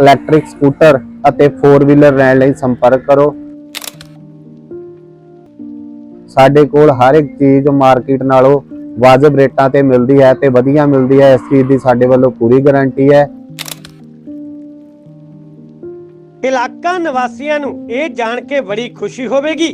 Electric scooter ਅਤੇ 4 wheeler ਲੈਣ ਲਈ ਸੰਪਰਕ ਕਰੋ। ਸਾਡੇ ਕੋਲ ਹਰ ਇੱਕ ਚੀਜ਼ ਮਾਰਕੀਟ ਨਾਲੋਂ ਵਾਜਬ ਰੇਟਾਂ ਤੇ ਮਿਲਦੀ ਹੈ ਤੇ ਵਧੀਆ ਮਿਲਦੀ ਹੈ। ਇਸ ਚੀਜ਼ ਦੀ ਸਾਡੇ ਵੱਲੋਂ ਪੂਰੀ ਗਾਰੰਟੀ ਹੈ। ਇਲਾਕਾ ਨਿਵਾਸੀਆਂ ਨੂੰ ਇਹ ਜਾਣ ਕੇ ਬੜੀ ਖੁਸ਼ੀ ਹੋਵੇਗੀ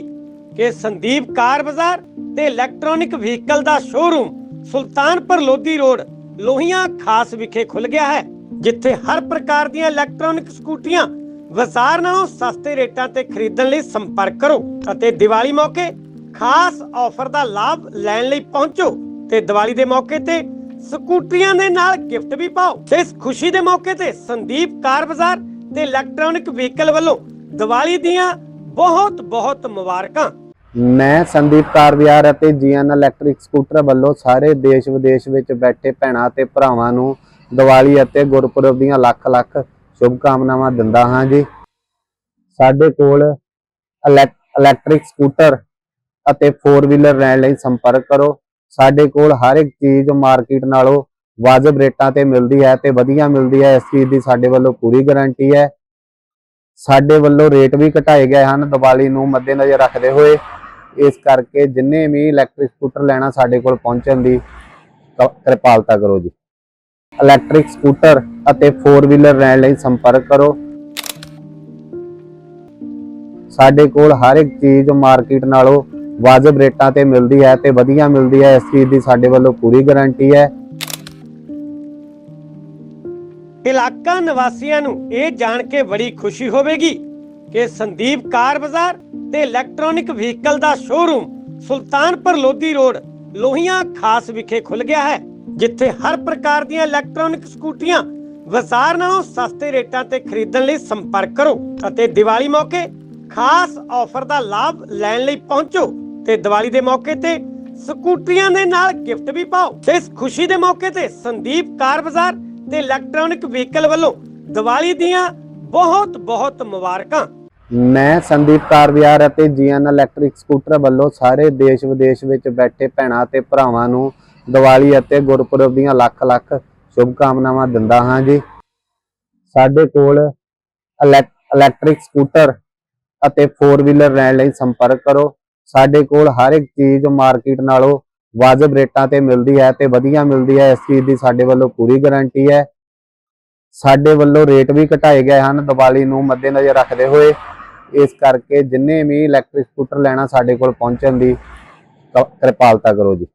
ਕਿ ਸੰਦੀਪ ਕਾਰ ਬਾਜ਼ਾਰ ਤੇ ਇਲੈਕਟ੍ਰੋਨਿਕ ਵਹੀਕਲ ਦਾ ਸ਼ੋਰੂਮ ਸੁਲਤਾਨਪੁਰ ਲੋਧੀ ਰੋਡ ਲੋਹੀਆਂ ਖਾਸ ਵਿਖੇ ਖੁੱਲ ਗਿਆ ਹੈ। ਜਿੱਥੇ ਹਰ ਪ੍ਰਕਾਰ ਦੀਆਂ ਇਲੈਕਟ੍ਰੋਨਿਕ ਸਕੂਟਰੀਆਂ ਬਾਜ਼ਾਰ ਨਾਲੋਂ ਸਸਤੇ ਰੇਟਾਂ ਤੇ ਖਰੀਦਣ ਲਈ ਸੰਪਰਕ ਕਰੋ ਅਤੇ ਦੀਵਾਲੀ ਮੌਕੇ ਖਾਸ ਆਫਰ ਦਾ ਲਾਭ ਲੈਣ ਲਈ ਪਹੁੰਚੋ ਤੇ ਦੀਵਾਲੀ ਦੇ ਮੌਕੇ ਤੇ ਸਕੂਟਰੀਆਂ ਦੇ ਨਾਲ ਗਿਫਟ ਵੀ ਪਾਓ। ਇਸ ਖੁਸ਼ੀ ਦੇ ਮੌਕੇ ਤੇ ਸੰਦੀਪ ਕਾਰ ਬਾਜ਼ਾਰ ਤੇ ਇਲੈਕਟ੍ਰੋਨਿਕ ਵਹੀਕਲ ਵੱਲੋਂ ਦੀਵਾਲੀ ਦੀਆਂ ਬਹੁਤ ਬਹੁਤ ਮੁਬਾਰਕਾਂ। ਮੈਂ ਸੰਦੀਪ ਕਾਰਵਿਆਰ ਅਤੇ ਜੀਐਨ ਇਲੈਕਟ੍ਰਿਕ ਸਕੂਟਰ ਵੱਲੋਂ ਸਾਰੇ ਦੇਸ਼ ਵਿਦੇਸ਼ ਵਿੱਚ ਬੈਠੇ ਭੈਣਾਂ ਤੇ ਭਰਾਵਾਂ ਨੂੰ ਦੀਵਾਲੀ ਅਤੇ ਗੁਰਪੁਰਬ ਦੀਆਂ ਲੱਖ ਲੱਖ ਸ਼ੁਭ ਕਾਮਨਾਵਾਂ ਦਿੰਦਾ ਹਾਂ ਜੀ। ਸਾਡੇ ਕੋਲ ਇਲੈਕ- ਇਲੈਕਟ੍ਰਿਕ ਸਕੂਟਰ ਅਤੇ 4 ਵੀਲਰ ਲੈਣ ਲਈ ਸੰਪਰਕ ਕਰੋ। ਸਾਡੇ ਕੋਲ ਹਰ ਇੱਕ ਚੀਜ਼ ਮਾਰਕੀਟ ਨਾਲੋਂ ਵਾਜਬ ਰੇਟਾਂ ਤੇ ਮਿਲਦੀ ਹੈ ਤੇ ਵਧੀਆ ਮਿਲਦੀ ਹੈ। ਇਸ ਚੀਜ਼ ਦੀ ਸਾਡੇ ਵੱਲੋਂ ਪੂਰੀ ਗਾਰੰਟੀ ਹੈ। ਸਾਡੇ ਵੱਲੋਂ ਰੇਟ ਵੀ ਘਟਾਏ ਗਏ ਹਨ ਦੀਵਾਲੀ ਨੂੰ ਮੱਦੇਨਜ਼ਰ ਰੱਖਦੇ ਹੋਏ। ਇਸ ਕਰਕੇ ਜਿੰਨੇ ਵੀ ਇਲੈਕਟ੍ਰਿਕ ਸਕੂਟਰ ਲੈਣਾ ਸਾਡੇ ਕੋਲ ਪਹੁੰਚਣ ਦੀ ਕਿਰਪਾਲਤਾ ਕਰੋ ਜੀ। ਇਲੈਕਟ੍ਰਿਕ ਸਕੂਟਰ ਅਤੇ 4 ਵੀਲਰ ਲੈਣ ਲਈ ਸੰਪਰਕ ਕਰੋ। ਸਾਡੇ ਕੋਲ ਹਰ ਇੱਕ ਚੀਜ਼ ਮਾਰਕੀਟ ਨਾਲੋਂ ਵਾਜਬ ਰੇਟਾਂ ਤੇ ਮਿਲਦੀ ਹੈ ਤੇ ਵਧੀਆ ਮਿਲਦੀ ਹੈ। ਇਸ ਚੀਜ਼ ਦੀ ਸਾਡੇ ਵੱਲੋਂ ਪੂਰੀ ਗਾਰੰਟੀ ਹੈ। ਇਲਾਕਾ ਨਿਵਾਸੀਆਂ ਨੂੰ ਇਹ ਜਾਣ ਕੇ ਬੜੀ ਖੁਸ਼ੀ ਹੋਵੇਗੀ ਕਿ ਸੰਦੀਪ ਕਾਰ ਬਾਜ਼ਾਰ ਤੇ ਇਲੈਕਟ੍ਰੋਨਿਕ ਵਹੀਕਲ ਦਾ ਸ਼ੋਰੂਮ ਸੁਲਤਾਨਪੁਰ ਲੋਧੀ ਰੋਡ ਲੋਹੀਆਂ ਖਾਸ ਵਿਖੇ ਖੁੱਲ ਗਿਆ ਹੈ। ਜਿੱਥੇ ਹਰ ਪ੍ਰਕਾਰ ਦੀਆਂ ਇਲੈਕਟ੍ਰੋਨਿਕ ਸਕੂਟਰੀਆਂ ਬਾਜ਼ਾਰ ਨਾਲੋਂ ਸਸਤੇ ਰੇਟਾਂ ਤੇ ਖਰੀਦਣ ਲਈ ਸੰਪਰਕ ਕਰੋ ਅਤੇ ਦੀਵਾਲੀ ਮੌਕੇ ਖਾਸ ਆਫਰ ਦਾ ਲਾਭ ਲੈਣ ਲਈ ਪਹੁੰਚੋ ਤੇ ਦੀਵਾਲੀ ਦੇ ਮੌਕੇ ਤੇ ਸਕੂਟਰੀਆਂ ਦੇ ਨਾਲ ਗਿਫਟ ਵੀ ਪਾਓ। ਇਸ ਖੁਸ਼ੀ ਦੇ ਮੌਕੇ ਤੇ ਸੰਦੀਪ ਕਾਰ ਬਾਜ਼ਾਰ ਤੇ ਇਲੈਕਟ੍ਰੋਨਿਕ ਵਹੀਕਲ ਵੱਲੋਂ ਦੀਵਾਲੀ ਦੀਆਂ ਬਹੁਤ ਬਹੁਤ ਮੁਬਾਰਕਾਂ। ਮੈਂ ਸੰਦੀਪ ਕਾਰਵਿਆਰ ਅਤੇ ਜੀਐਨ ਇਲੈਕਟ੍ਰਿਕ ਸਕੂਟਰ ਵੱਲੋਂ ਸਾਰੇ ਦੇਸ਼ ਵਿਦੇਸ਼ ਵਿੱਚ ਬੈਠੇ ਭੈਣਾਂ ਤੇ ਭਰਾਵਾਂ ਨੂੰ ਦੀਵਾਲੀ ਅਤੇ ਗੁਰਪੁਰਬ ਦੀਆਂ ਲੱਖ ਲੱਖ ਸ਼ੁਭ ਕਾਮਨਾਵਾਂ ਦਿੰਦਾ ਹਾਂ ਜੀ। ਸਾਡੇ ਕੋਲ ਇਲੈਕ- ਇਲੈਕਟ੍ਰਿਕ ਸਕੂਟਰ ਅਤੇ 4 ਵੀਲਰ ਲੈਣ ਲਈ ਸੰਪਰਕ ਕਰੋ। ਸਾਡੇ ਕੋਲ ਹਰ ਇੱਕ ਚੀਜ਼ ਮਾਰਕੀਟ ਨਾਲੋਂ ਵਾਜਬ ਰੇਟਾਂ ਤੇ ਮਿਲਦੀ ਹੈ ਤੇ ਵਧੀਆ ਮਿਲਦੀ ਹੈ। ਇਸ ਚੀਜ਼ ਦੀ ਸਾਡੇ ਵੱਲੋਂ ਪੂਰੀ ਗਾਰੰਟੀ ਹੈ। ਸਾਡੇ ਵੱਲੋਂ ਰੇਟ ਵੀ ਘਟਾਏ ਗਏ ਹਨ ਦੀਵਾਲੀ ਨੂੰ ਮੱਦੇਨਜ਼ਰ ਰੱਖਦੇ ਹੋਏ। ਇਸ ਕਰਕੇ ਜਿੰਨੇ ਵੀ ਇਲੈਕਟ੍ਰਿਕ ਸਕੂਟਰ ਲੈਣਾ ਸਾਡੇ ਕੋਲ ਪਹੁੰਚਣ ਦੀ ਕਿਰਪਾਲਤਾ ਕਰੋ ਜੀ।